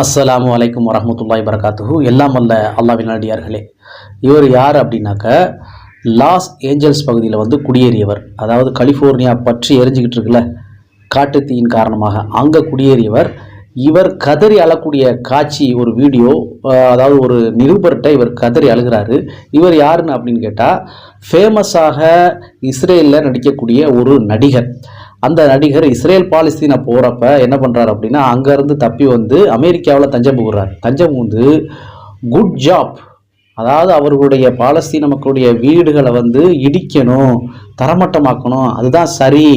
அஸ்ஸலாமு அலைக்கும் வரமத்துல்லாய் வரகாத்துஹூ எல்லாம் வல்ல அல்லாவின் அடியார்களே. இவர் யார் அப்படின்னாக்க லாஸ் ஏஞ்சல்ஸ் பகுதியில் வந்து குடியேறியவர். அதாவது கலிஃபோர்னியா பற்றி எரிஞ்சிக்கிட்டு இருக்குல்ல காட்டுத்தீயின் காரணமாக அங்கே குடியேறியவர். இவர் கதறி அழக்கூடிய காட்சி ஒரு வீடியோ அதாவது ஒரு நிருபர்கிட்ட இவர் கதறி அழுகிறாரு. இவர் யாருன்னு அப்படின்னு கேட்டால் ஃபேமஸாக இஸ்ரேலில் நடிக்கக்கூடிய ஒரு நடிகர். அந்த நடிகர் இஸ்ரேல் பாலஸ்தீனை போகிறப்ப என்ன பண்ணுறாரு அப்படின்னா அங்கேருந்து தப்பி வந்து அமெரிக்காவில் தஞ்சம் புகுறார் தஞ்சம் புகுந்து குட் ஜாப் அதாவது அவர்களுடைய பாலஸ்தீன மக்களுடைய வீடுகளை வந்து இடிக்கணும் தரமட்டமாக்கணும் அதுதான் சரி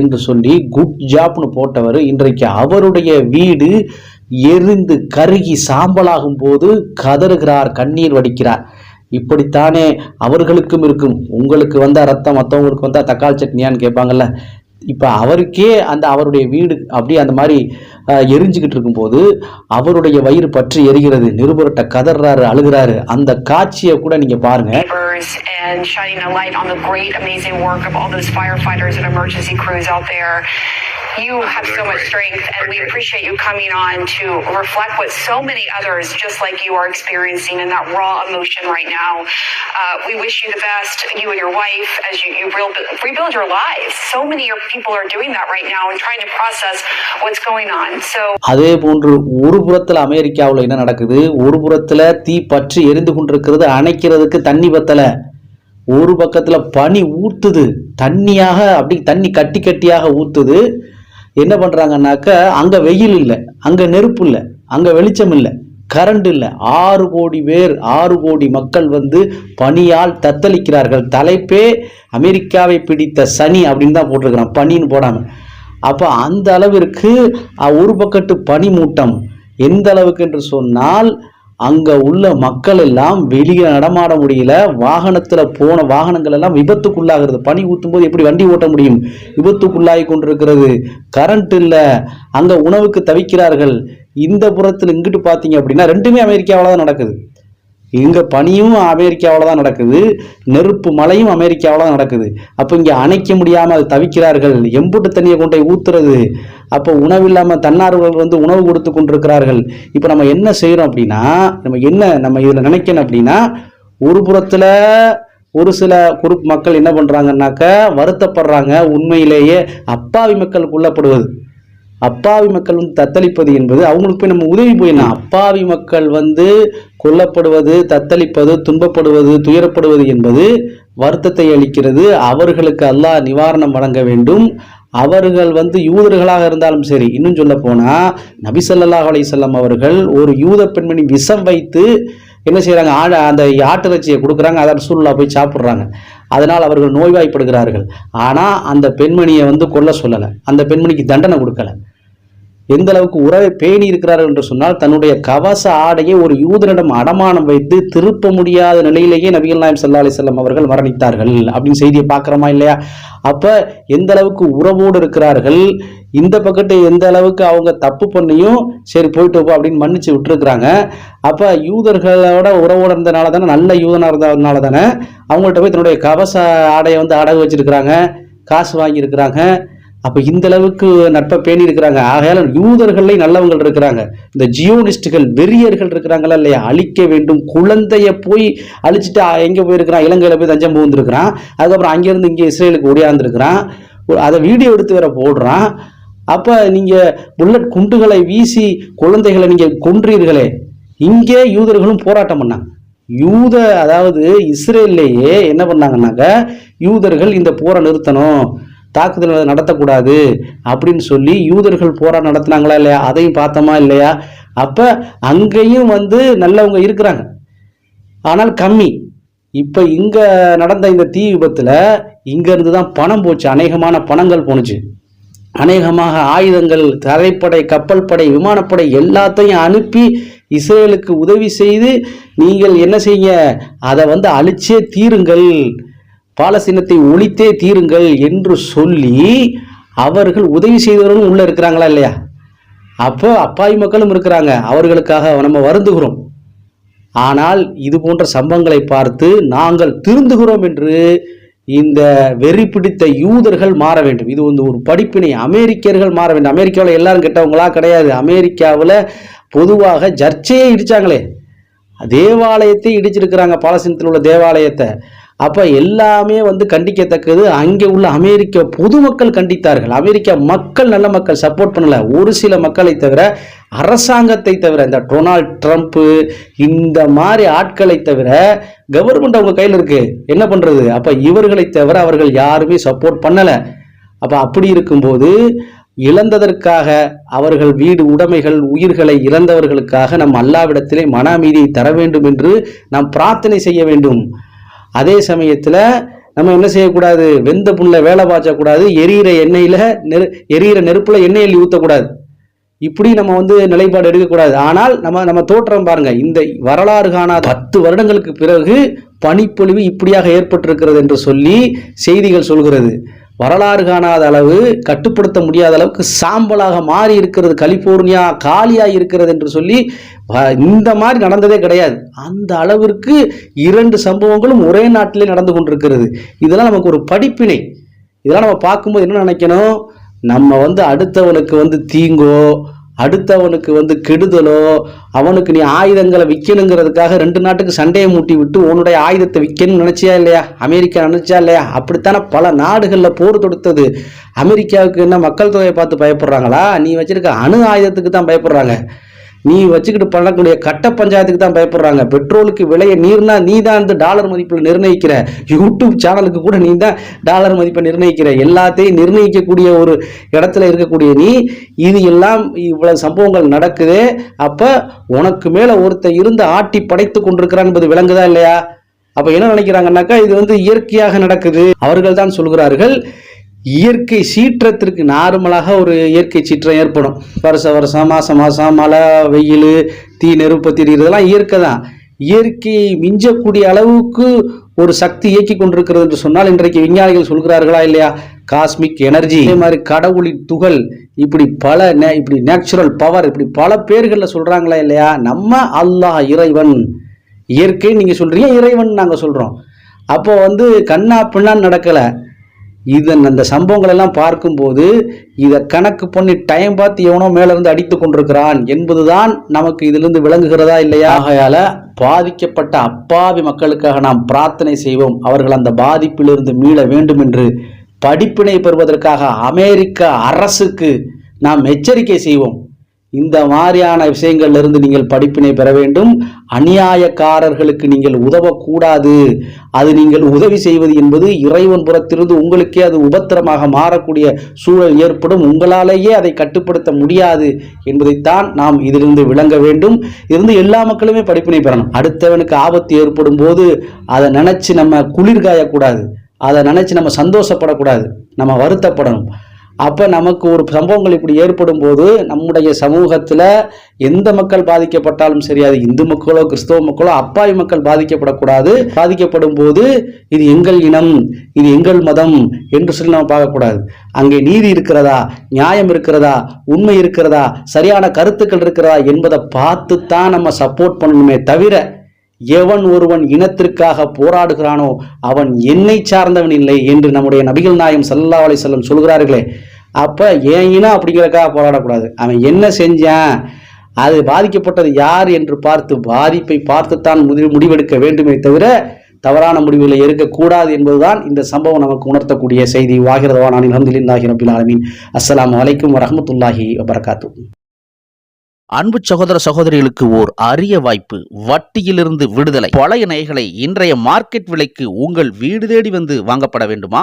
என்று சொல்லி குட் ஜாப்னு போட்டவர் இன்றைக்கு அவருடைய வீடு எரிந்து கருகி சாம்பலாகும் போது கதறுகிறார் கண்ணீர் வடிக்கிறார். இப்படித்தானே அவர்களுக்கும் இருக்கும். உங்களுக்கு வந்தால் ரத்தம் மற்றவங்களுக்கு வந்தால் தக்காளி சட்னியான்னு கேட்பாங்கல்ல. இப்போ அவருக்கே அந்த அவருடைய வீடு அப்படியே அந்த மாதிரி எரிஞ்சுக்கிட்டு இருக்கும்போது அவருடைய வயிறு பற்றி எரிகிறது நிருபர்கிட்ட கதறாரு அழுகிறாரு அந்த காட்சியை கூட நீங்க பாருங்க and shining a light on the great, amazing work of all those firefighters and emergency crews out there. You have so much strength, and we appreciate you coming on to reflect what so many others, just like you, are experiencing in that raw emotion right now. Uh, we wish you the best, you and your wife, as you, you rebuild, rebuild your lives. So many people are doing that right now and trying to process what's going on. அதே போன்று ஒரு புறத்துல அமெரிக்காவில் என்ன நடக்குது? ஒரு புறத்துல தீ பற்றி எரிந்து கொண்டிருக்கிறது அணைக்கிறதுக்கு தண்ணி பத்தல. ஒரு பக்கத்துல பனி ஊத்துது. தண்ணியாக அப்படி தண்ணி கட்டி கட்டியாக ஊத்துது. என்ன பண்றாங்கன்னாக்க அங்க வெயில் இல்லை அங்க நெருப்பு இல்லை அங்க வெளிச்சம் இல்லை கரண்ட் இல்லை. ஆறு கோடி பேர் ஆறு கோடி மக்கள் வந்து பனியால் தத்தளிக்கிறார்கள். தலைப்பே அமெரிக்காவை பிடித்த சனி அப்படின்னு தான் போட்டிருக்கிறான் பனின்னு போடாம. அப்போ அந்த அளவிற்கு ஒரு பக்கத்து பனிமூட்டம். எந்த அளவுக்கு என்று சொன்னால் அங்கே உள்ள மக்கள் எல்லாம் வெளியே நடமாட முடியல. வாகனத்தில் போன வாகனங்கள் எல்லாம் விபத்துக்குள்ளாகிறது. பனி ஊற்றும் போது எப்படி வண்டி ஓட்ட முடியும்? விபத்துக்குள்ளாகி கொண்டிருக்கிறது. கரண்ட் இல்லை. அங்கே உணவுக்கு தவிக்கிறார்கள். இந்த புறத்தில் இங்கிட்டு பார்த்தீங்க அப்படின்னா ரெண்டுமே அமெரிக்காவில் தான் நடக்குது. இங்கே பனியும் அமெரிக்காவில் தான் நடக்குது நெருப்பு மழையும் அமெரிக்காவில் தான் நடக்குது. அப்போ இங்கே அணைக்க முடியாமல் அது தவிக்கிறார்கள். எம்புட்டு தண்ணியை கொண்டு போய் ஊத்துறது. அப்போ உணவு இல்லாமல் தன்னார்வர்கள் வந்து உணவு கொடுத்து கொண்டிருக்கிறார்கள். இப்போ நம்ம என்ன செய்கிறோம் அப்படின்னா நம்ம என்ன நம்ம இதில் நினைக்கணும் அப்படின்னா ஒரு புறத்தில் ஒரு சில குரூப் மக்கள் என்ன பண்ணுறாங்கன்னாக்க வருத்தப்படுறாங்க. உண்மையிலேயே அப்பாவி மக்கள் கொல்லப்படுவது அப்பாவி மக்கள் வந்து தத்தளிப்பது என்பது அவங்களுக்கு போய் நம்ம உதவி போயிடலாம் அப்பாவி மக்கள் வந்து கொல்லப்படுவது தத்தளிப்பது துன்பப்படுவது துயரப்படுவது என்பது வருத்தத்தை அளிக்கிறது. அவர்களுக்கு அல்லாஹ் நிவாரணம் வழங்க வேண்டும். அவர்கள் வந்து யூதர்களாக இருந்தாலும் சரி இன்னும் சொல்ல போனால் நபிசல்லாஹ் அலையம் அவர்கள் ஒரு யூத பெண்மணி விஷம் வைத்து என்ன செய்கிறாங்க ஆடு அந்த ஆட்டிறைச்சியை கொடுக்குறாங்க அதை ரசூலுல்லாஹ் போய் சாப்பிட்றாங்க. அதனால் அவர்கள் நோய்வாய்ப்படுகிறார்கள். ஆனால் அந்த பெண்மணியை வந்து கொல்ல சொல்லலை. அந்த பெண்மணிக்கு தண்டனை கொடுக்கலை. எந்த அளவுக்கு உறவை பேணி இருக்கிறார்கள் என்று சொன்னால் தன்னுடைய கவச ஆடையை ஒரு யூதனிடம் அடமானம் வைத்து திருப்ப முடியாத நிலையிலேயே நபிகள் நாயம் சல்லா அலிசல்லாம் அவர்கள் மரணித்தார்கள். அப்படின்னு செய்தியை பார்க்குறோமா இல்லையா? அப்போ எந்த அளவுக்கு உறவோடு இருக்கிறார்கள்? இந்த பக்கத்து எந்த அளவுக்கு அவங்க தப்பு பண்ணியும் சரி போயிட்டு போ அப்படின்னு மன்னிச்சு விட்டுருக்குறாங்க. அப்போ யூதர்களோட உறவோடு இருந்தனால தானே நல்ல யூதனாக இருந்ததுனால தானே அவங்கள்ட்ட போய் தன்னுடைய கவச ஆடையை வந்து அடகு வச்சிருக்கிறாங்க காசு வாங்கியிருக்கிறாங்க. அப்போ இந்த அளவுக்கு நட்பை பேணி இருக்கிறாங்க. ஆகையால யூதர்களே நல்லவங்கள் இருக்கிறாங்க. இந்த ஜியோனிஸ்டுகள் வெறியர்கள் இருக்கிறாங்களா இல்லையா? அழிக்க வேண்டும். குழந்தைய போய் அழிச்சிட்டு எங்கே போயிருக்கிறான்? இலங்கையில் போய் தஞ்சம் புகுந்திருக்கிறான். அதுக்கப்புறம் அங்கேருந்து இங்கே இஸ்ரேலுக்கு ஓடியாந்துருக்கிறான் அதை வீடியோ எடுத்து வேற போடுறான். அப்போ நீங்கள் புல்லட் குண்டுகளை வீசி குழந்தைகளை நீங்கள் கொன்றீர்களே. இங்கே யூதர்களும் போராட்டம் பண்ணாங்க. யூத அதாவது இஸ்ரேல்லையே என்ன பண்ணாங்கன்னாக்க யூதர்கள் இந்த போரை நிறுத்தணும். தாக்குதல் நடத்தக்கூடாது அப்படின்னு சொல்லி யூதர்கள் போராட்டம் நடத்தினாங்களா இல்லையா? அதையும் பார்த்தோமா இல்லையா? அப்போ அங்கேயும் வந்து நல்லவங்க இருக்கிறாங்க. ஆனால் கம்மி. இப்போ இங்கே நடந்த இந்த தீ விபத்தில் இங்கேருந்து தான் பணம் போச்சு. அநேகமான பணங்கள் போணுச்சு. அநேகமாக ஆயுதங்கள் தரைப்படை கப்பல் படை விமானப்படை எல்லாத்தையும் அனுப்பி இஸ்ரேலுக்கு உதவி செய்து நீங்கள் என்ன செய்ய அதை வந்து அழிச்சே தீருங்கள். பாலஸ்தீனத்தை ஒழித்தே தீருங்கள் என்று சொல்லி அவர்கள் உதவி செய்தவர்களும் உள்ளே இருக்கிறாங்களா இல்லையா? அப்போ அப்பாவி மக்களும் இருக்கிறாங்க. அவர்களுக்காக நம்ம வருந்துகிறோம். ஆனால் இது போன்ற சம்பவங்களை பார்த்து நாங்கள் திருந்துகிறோம் என்று இந்த வெறி பிடித்த யூதர்கள் மாற வேண்டும். இது வந்து ஒரு படிப்பினை அமெரிக்கர்கள் மாற வேண்டும். அமெரிக்காவில் எல்லாரும் கெட்டவங்களா? கிடையாது. அமெரிக்காவில் பொதுவாக சர்ச்சையே இடிச்சாங்களே. தேவாலயத்தை இடிச்சிருக்கிறாங்க. பாலஸ்தீனத்தில் உள்ள தேவாலயத்தை. அப்போ எல்லாமே வந்து கண்டிக்கத்தக்கது. அங்கே உள்ள அமெரிக்க பொதுமக்கள் கண்டித்தார்கள். அமெரிக்க மக்கள் நல்ல மக்கள் சப்போர்ட் பண்ணல. ஒரு சில மக்களை தவிர அரசாங்கத்தை தவிர இந்த டொனால்ட் ட்ரம்ப்பு இந்த மாதிரி ஆட்களை தவிர கவர்மெண்ட் அவங்க கையில் இருக்கு. என்ன பண்ணுறது அப்போ இவர்களை தவிர அவர்கள் யாருமே சப்போர்ட் பண்ணலை. அப்போ அப்படி இருக்கும்போது இழந்ததற்காக அவர்கள் வீடு உடைமைகள் உயிர்களை இழந்தவர்களுக்காக நம் அல்லாவிடத்திலே மன அமைதியை தர வேண்டும் என்று நாம் பிரார்த்தனை செய்ய வேண்டும். அதே சமயத்தில் நம்ம என்ன செய்யக்கூடாது? வெந்த புண்ணில் வேலை பாய்ச்சக்கூடாது எரியிற எண்ணெயில் நெரு எரியிற நெருப்பில் எண்ணெய் எள்ளி ஊற்றக்கூடாது இப்படி நம்ம வந்து நிலைப்பாடு எடுக்கக்கூடாது. ஆனால் நம்ம நம்ம தோற்றம் பாருங்க. இந்த வரலாறு காணாத பத்து வருடங்களுக்கு பிறகு பனிப்பொழிவு இப்படியாக ஏற்பட்டிருக்கிறது என்று சொல்லி செய்திகள் சொல்கிறது. வரலாறு காணாத அளவு கட்டுப்படுத்த முடியாத அளவுக்கு சாம்பலாக மாறி இருக்கிறது கலிபோர்னியா காலியாக இருக்கிறது என்று சொல்லி இந்த மாதிரி நடந்ததே கிடையாது. அந்த அளவிற்கு இரண்டு சம்பவங்களும் ஒரே நாட்டிலே நடந்து கொண்டிருக்கிறது. இதெல்லாம் நமக்கு ஒரு படிப்பினை. இதெல்லாம் நம்ம பார்க்கும்போது என்ன நினைக்கணும்? நம்ம வந்து அடுத்தவனுக்கு வந்து தீங்கோ அடுத்தவனுக்கு வந்து கெடுதலோ அவனுக்கு நீ ஆயுதங்களை விற்கணுங்கிறதுக்காக ரெண்டு நாட்டுக்கு சண்டையை மூட்டி விட்டு உன்னுடைய ஆயுதத்தை விற்கணும்னு நினைச்சியா இல்லையா? அமெரிக்கா நினச்சா இல்லையா? அப்படித்தானே பல நாடுகளில் போர் தொடுத்தது. அமெரிக்காவுக்கு என்ன மக்கள் தொகையை பார்த்து பயப்படுறாங்களா? நீ வச்சிருக்க அணு ஆயுதத்துக்கு தான் பயப்படுறாங்க. நீ வச்சுக்கிட்டு பண்ணக்கூடிய கட்ட பஞ்சாயத்துக்கு தான் பயப்படுறாங்க. பெட்ரோலுக்கு விலையை நீர்னா நீ தான் இந்த டாலர் மதிப்பில் நிர்ணயிக்கிற. யூடியூப் சேனலுக்கு கூட நீ தான் டாலர் மதிப்பை நிர்ணயிக்கிற. எல்லாத்தையும் நிர்ணயிக்கக்கூடிய ஒரு இடத்துல இருக்கக்கூடிய நீ இது எல்லாம் இவ்வளவு சம்பவங்கள் நடக்குது. அப்ப உனக்கு மேல ஒருத்தன் இருந்து ஆட்டி படைத்து கொண்டிருக்கிறான் என்பது விளங்குதா இல்லையா? அப்ப என்ன நினைக்கிறாங்கன்னாக்கா இது வந்து இயற்கையாக நடக்குது. அவர்கள் தான் சொல்கிறார்கள் இயற்கை சீற்றத்திற்கு நார்மலாக ஒரு இயற்கை சீற்றம் ஏற்படும். வருஷ வருஷம் மாசம் மாசம் மழை வெயில் தீ நெருப்பு திரிகிறதெல்லாம் இயற்கை தான். இயற்கையை மிஞ்சக்கூடிய அளவுக்கு ஒரு சக்தி இயக்கி கொண்டிருக்கிறது என்று சொன்னால் இன்றைக்கு விஞ்ஞானிகள் சொல்கிறார்களா இல்லையா? Cosmic energy. இதே மாதிரி கடவுளின் துகள் இப்படி பல நே- இப்படி நேச்சுரல் பவர் இப்படி பல பேர்களில் சொல்கிறாங்களா இல்லையா? நம்ம அல்லாஹ் இறைவன். இயற்கை நீங்கள் சொல்கிறீங்க இறைவன் நாங்கள் சொல்கிறோம் அப்போ வந்து கண்ணா பின்னான்னு நடக்கலை. இதன் அந்த சம்பவங்கள் எல்லாம் பார்க்கும்போது இதை கணக்கு பண்ணி டைம் பார்த்து எவனோ மேல இருந்து அடித்து கொண்டிருக்கிறான் என்பதுதான் நமக்கு இதிலிருந்து விளங்குகிறதா இல்லையா? ஆகையால பாதிக்கப்பட்ட அப்பாவி மக்களுக்காக நாம் பிரார்த்தனை செய்வோம். அவர்கள் அந்த பாதிப்பிலிருந்து மீள வேண்டும் என்று படிப்பினை பெறுவதற்காக அமெரிக்க அரசுக்கு நாம் எச்சரிக்கை செய்வோம். இந்த மாதிரியான விஷயங்கள்ல இருந்து நீங்கள் படிப்பினை பெற வேண்டும். அநியாயக்காரர்களுக்கு நீங்கள் உதவக்கூடாது. அது நீங்கள் உதவி செய்வது என்பது இறைவன் புறத்திலிருந்து உங்களுக்கே அது உபத்திரமாக மாறக்கூடிய சூழல் ஏற்படும். உங்களாலேயே அதை கட்டுப்படுத்த முடியாது என்பதைத்தான் நாம் இதிலிருந்து விளங்க வேண்டும். இருந்து எல்லா மக்களுமே படிப்பினை பெறணும். அடுத்தவனுக்கு ஆபத்து ஏற்படும் போது அதை நினைச்சு நம்ம குளிர்காயக்கூடாது. அதை நினைச்சு நம்ம சந்தோஷப்படக்கூடாது. நம்ம வருத்தப்படணும். அப்போ நமக்கு ஒரு சம்பவங்கள் இப்படி ஏற்படும் போது நம்முடைய சமூகத்தில் எந்த மக்கள் பாதிக்கப்பட்டாலும் சரி அது இந்து மக்களோ கிறிஸ்தவ மக்களோ அப்பாவி மக்கள் பாதிக்கப்படக்கூடாது. பாதிக்கப்படும் போது இது எங்கள் இனம் இது எங்கள் மதம் என்று சொல்லி நம்ம பார்க்கக்கூடாது. அங்கே நீதி இருக்கிறதா? நியாயம் இருக்கிறதா? உண்மை இருக்கிறதா? சரியான கருத்துக்கள் இருக்கிறதா என்பதை பார்த்து தான் நம்ம சப்போர்ட் பண்ணணுமே தவிர எவன் ஒருவன் இனத்திற்காக போராடுகிறானோ அவன் என்னை சார்ந்தவன் இல்லை என்று நம்முடைய நபிகள் நாயம் சல்லா அலைஹி செல்லம் சொல்கிறார்களே அப்போ ஏன் இனம் அப்படிங்கிறதுக்காக போராடக்கூடாது. அவன் என்ன செஞ்சான்? அது பாதிக்கப்பட்டது யார் என்று பார்த்து பாதிப்பை பார்த்துத்தான் முடி முடிவெடுக்க வேண்டுமே தவிர தவறான முடிவுகளை இருக்கக்கூடாது என்பதுதான் இந்த சம்பவம் நமக்கு உணர்த்தக்கூடிய செய்தி. வாகிறதவா நான் அலமதுல்லாஹி ரபில் ஆலமீன். அஸ்ஸலாமு அலைக்கும் வரமத்துல்லாஹி வபரகாத்து அன்பு சகோதர சகோதரிகளுக்கு ஓர் அரிய வாய்ப்பு. வட்டியிலிருந்து விடுதலை. பழைய நகைகளை இன்றைய மார்க்கெட் விலைக்கு உங்கள் வீடு தேடி வந்து வாங்கப்பட வேண்டுமா?